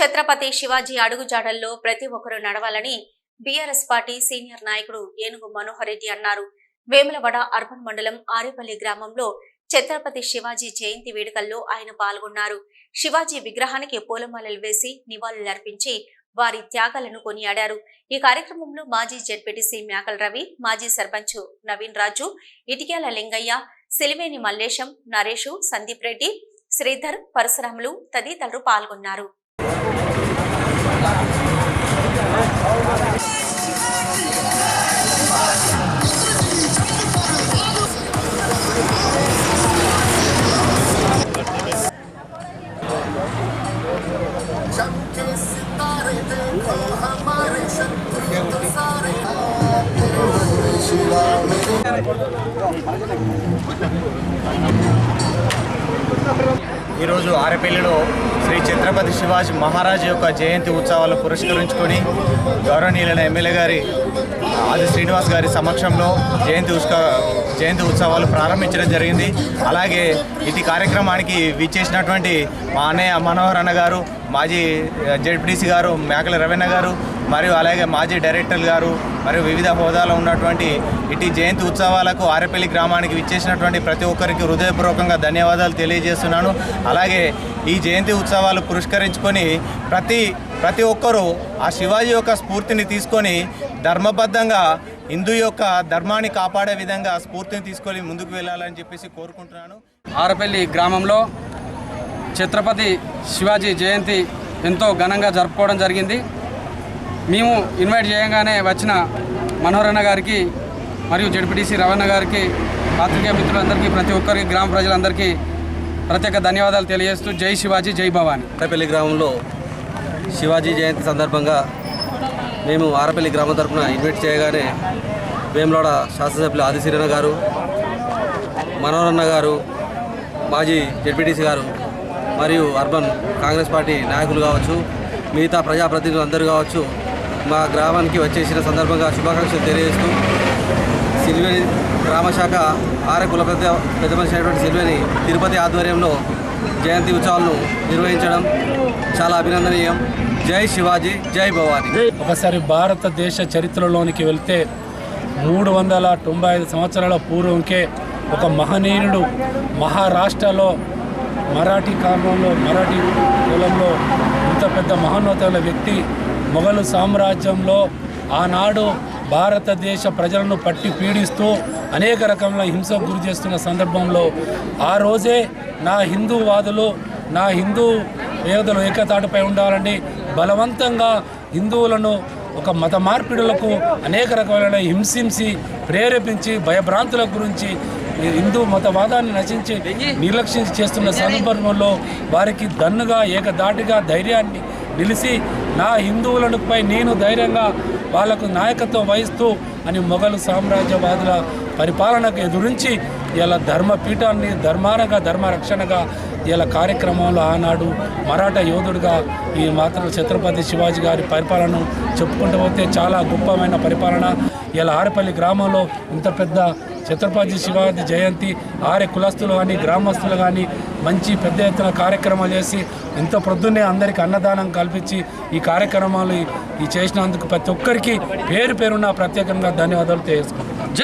ఛత్రపతి శివాజీ అడుగుజాడల్లో ప్రతి ఒక్కరూ నడవాలని బీఆర్ఎస్ పార్టీ సీనియర్ నాయకుడు ఏనుగు మనోహర్ రెడ్డి అన్నారు. వేములవాడ అర్బన్ మండలం ఆరేపల్లి గ్రామంలో ఛత్రపతి శివాజీ జయంతి వేడుకల్లో ఆయన పాల్గొన్నారు. శివాజీ విగ్రహానికి పూలమాలలు వేసి నివాళులర్పించి వారి త్యాగాలను కొనియాడారు. ఈ కార్యక్రమంలో మాజీ జడ్పీటీసీ మేకల రవి మాజీ సర్పంచ్ నవీన్ రాజు ఇటిక్యాల లింగయ్య సిలివేని మల్లేశం నరేషు సందీప్ రెడ్డి శ్రీధర్ పరశురాములు తదితరులు పాల్గొన్నారు. Gracias. ఈరోజు ఆరపల్లిలో శ్రీ ఛత్రపతి శివాజీ మహారాజ్ యొక్క జయంతి ఉత్సవాలు పురస్కరించుకొని గౌరవనీయులైన ఎమ్మెల్యే గారి ఆది శ్రీనివాస్ గారి సమక్షంలో జయంతి ఉష్క జయంతి ఉత్సవాలు ప్రారంభించడం జరిగింది. అలాగే ఇది కార్యక్రమానికి విచ్చేసినటువంటి మా అన్నయ్య మనోహర్ అన్న గారు మాజీ జెడ్పీడీసీ గారు మేకల రవీణ గారు మరియు అలాగే మాజీ డైరెక్టర్ గారు మరియు వివిధ హోదాలో ఉన్నటువంటి ఇటు జయంతి ఉత్సవాలకు ఆరేపల్లి గ్రామానికి విచ్చేసినటువంటి ప్రతి ఒక్కరికి హృదయపూర్వకంగా ధన్యవాదాలు తెలియజేస్తున్నాను. అలాగే ఈ జయంతి ఉత్సవాలు పురస్కరించుకొని ప్రతి ప్రతి ఒక్కరూ ఆ శివాజీ యొక్క స్ఫూర్తిని తీసుకొని ధర్మబద్ధంగా హిందూ యొక్క ధర్మాన్ని కాపాడే విధంగా స్ఫూర్తిని తీసుకొని ముందుకు వెళ్ళాలని చెప్పేసి కోరుకుంటున్నాను. ఆరపల్లి గ్రామంలో ఛత్రపతి శివాజీ జయంతి ఎంతో ఘనంగా జరుపుకోవడం జరిగింది. మేము ఇన్వైట్ చేయగానే వచ్చిన మనోహరన్న గారికి మరియు జడ్పీటీసీ రవణ గారికి పాత్రికేయ మిత్రులందరికీ ప్రతి ఒక్కరికి గ్రామ ప్రజలందరికీ ప్రత్యేక ధన్యవాదాలు తెలియజేస్తూ జై శివాజీ జై భవాని. ఆరపల్లి గ్రామంలో శివాజీ జయంతి సందర్భంగా మేము ఆరపల్లి గ్రామం తరఫున ఇన్వైట్ చేయగానే వేములాడ శాసనసభ్యులు ఆదిశీరణ గారు మనోరన్న గారు మాజీ జడ్పీటీసీ గారు మరియు అర్బన్ కాంగ్రెస్ పార్టీ నాయకులు కావచ్చు మిగతా ప్రజాప్రతినిధులు అందరూ కావచ్చు మా గ్రామానికి వచ్చేసిన సందర్భంగా శుభాకాంక్షలు తెలియజేస్తూ సిల్వేని గ్రామశాఖ ఆర్య కుల పెద్ద పెద్ద మనిషి అయినటువంటి సిల్వేని తిరుపతి ఆధ్వర్యంలో జయంతి ఉత్సవాలను నిర్వహించడం చాలా అభినందనీయం. జై శివాజీ జై భవానీ. ఒకసారి భారతదేశ చరిత్రలోనికి వెళ్తే మూడు వందల తొంభై ఐదు సంవత్సరాల పూర్వంకే ఒక మహనీయుడు మహారాష్ట్రలో మరాఠీ కాలంలో మరాఠీ కులంలో ఇంత పెద్ద మహోన్నతమైన వ్యక్తి మొఘలు సామ్రాజ్యంలో ఆనాడు భారతదేశ ప్రజలను పట్టి పీడిస్తూ అనేక రకముల హింసకు గురి చేస్తున్న సందర్భంలో ఆ రోజే నా హిందూవాదులు నా హిందూ పేదలు ఏకతాటిపై ఉండాలని బలవంతంగా హిందువులను ఒక మత మార్పిడులకు అనేక రకమైన హింసించి ప్రేరేపించి భయభ్రాంతుల గురించి ఈ హిందూ మతవాదాన్ని నశించి నిర్లక్ష్యం చేస్తున్న సందర్భంలో వారికి దన్నుగా ఏకదాటిగా ధైర్యాన్ని నిలిచి నా హిందువులపై నేను ధైర్యంగా వాళ్ళకు నాయకత్వం వహిస్తూ అని మొఘలు సామ్రాజ్యవాదుల పరిపాలనకు ఎదురించి ఇలా ధర్మపీఠాన్ని ధర్మానగా ధర్మరక్షణగా ఇలా కార్యక్రమంలో ఆనాడు మరాఠా యోధుడిగా ఈ మాత్రం ఛత్రపతి శివాజీ గారి పరిపాలన చెప్పుకుంటూ పోతే చాలా గొప్పమైన పరిపాలన. ఇలా ఆరపల్లి గ్రామంలో ఇంత పెద్ద ఛత్రపతి శివాజీ జయంతి ఆరే కులస్తులు కానీ గ్రామస్తులు కానీ మంచి పెద్ద ఎత్తున కార్యక్రమాలు చేసి ఇంత ప్రొద్దున్నే అందరికీ అన్నదానం కల్పించి ఈ కార్యక్రమాలు ఈ చేసినందుకు ప్రతి ఒక్కరికి పేరు పేరున్న ప్రత్యేకంగా ధన్యవాదాలు తెలియజేసుకుంటాను